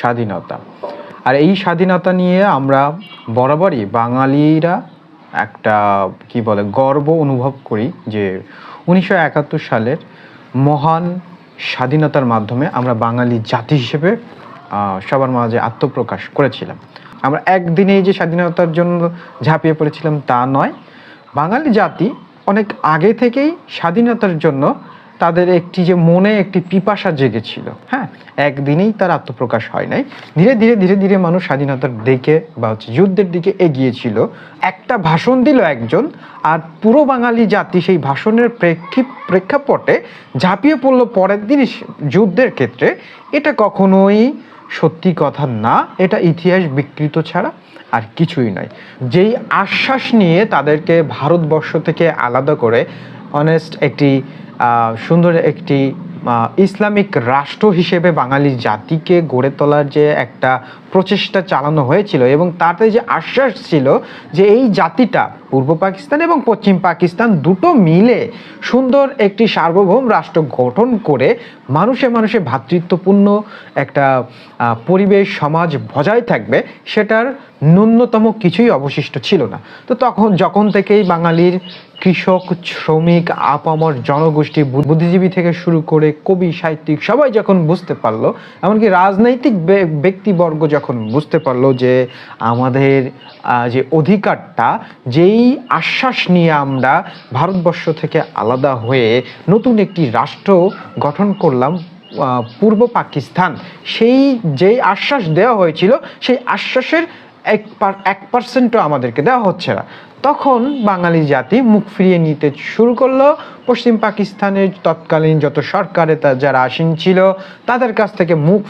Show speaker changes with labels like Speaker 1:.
Speaker 1: স্বাধীনতা। আর এই স্বাধীনতা নিয়ে আমরা বরাবরই বাঙালিরা একটা, কি বলে, গর্ব অনুভব করি যে উনিশশো একাত্তর সালের মহান স্বাধীনতার মাধ্যমে আমরা বাঙালি জাতি হিসেবে সবার মাঝে আত্মপ্রকাশ করেছিলাম। আমরা একদিনেই যে স্বাধীনতার জন্য ঝাঁপিয়ে পড়েছিলাম তা নয়। বাঙালি জাতি অনেক আগে থেকেই স্বাধীনতার জন্য তাদের একটি যে মনে, একটি পিপাসা জেগেছিল। হ্যাঁ একদিনেই তার আত্মপ্রকাশ হয় নাই। ধীরে ধীরে ধীরে ধীরে মানুষ স্বাধীনতার দিকে বা হচ্ছে যুদ্ধের দিকে এগিয়েছিল। একটা ভাষণ দিল একজন, আর পুরো বাঙালি জাতি সেই ভাষণের প্রেক্ষি প্রেক্ষাপটে ঝাঁপিয়ে পড়ল পরের দিন যুদ্ধের ক্ষেত্রে। এটা কখনোই সত্যি কথা না, এটা ইতিহাস বিকৃত ছাড়া আর কিছুই নয়। যেই আশ্বাস নিয়ে তাদেরকে ভারতবর্ষ থেকে আলাদা করে অনেস্ট একটি সুন্দর একটি ইসলামিক রাষ্ট্র হিসেবে বাঙালি জাতিকে গড়ে তোলার যে একটা প্রচেষ্টা চালানো হয়েছিল এবং তাতে যে আশ্বাস ছিল যে এই জাতিটা পূর্ব পাকিস্তান এবং পশ্চিম পাকিস্তান দুটো মিলে সুন্দর একটি সার্বভৌম রাষ্ট্র গঠন করে মানুষে মানুষে ভ্রাতৃত্বপূর্ণ একটা পরিবেশ, সমাজ বজায় থাকবে, সেটার ন্যূনতম কিছুই অবশিষ্ট ছিল না। তো তখন, যখন থেকেই বাঙালির কৃষক, শ্রমিক, আপামর, জনগোষ্ঠী বু- বুদ্ধিজীবী থেকে শুরু করে কবি, সাহিত্যিক, সবাই যখন বুঝতে পারল, এমনকি রাজনৈতিক ব্যক্তিবর্গ যখন বুঝতে পারল যে আমাদের যে অধিকারটা, যেই আশ্বাস নিয়ে আমরা ভারতবর্ষ থেকে আলাদা হয়ে নতুন একটি রাষ্ট্র গঠন করলাম পূর্ব পাকিস্তান, সেই যেই আশ্বাস দেওয়া হয়েছিল, সেই আশ্বাসের এক এক পার্সেন্টও আমাদেরকে দেওয়া হচ্ছে না। তখন বাঙালি জাতি মুখ ফিরিয়ে নিতে শুরু করল। পশ্চিম পাকিস্তানের তৎকালীন যত সরকারে তা যারা আসীন ছিল, তাদের কাছ থেকে মুখ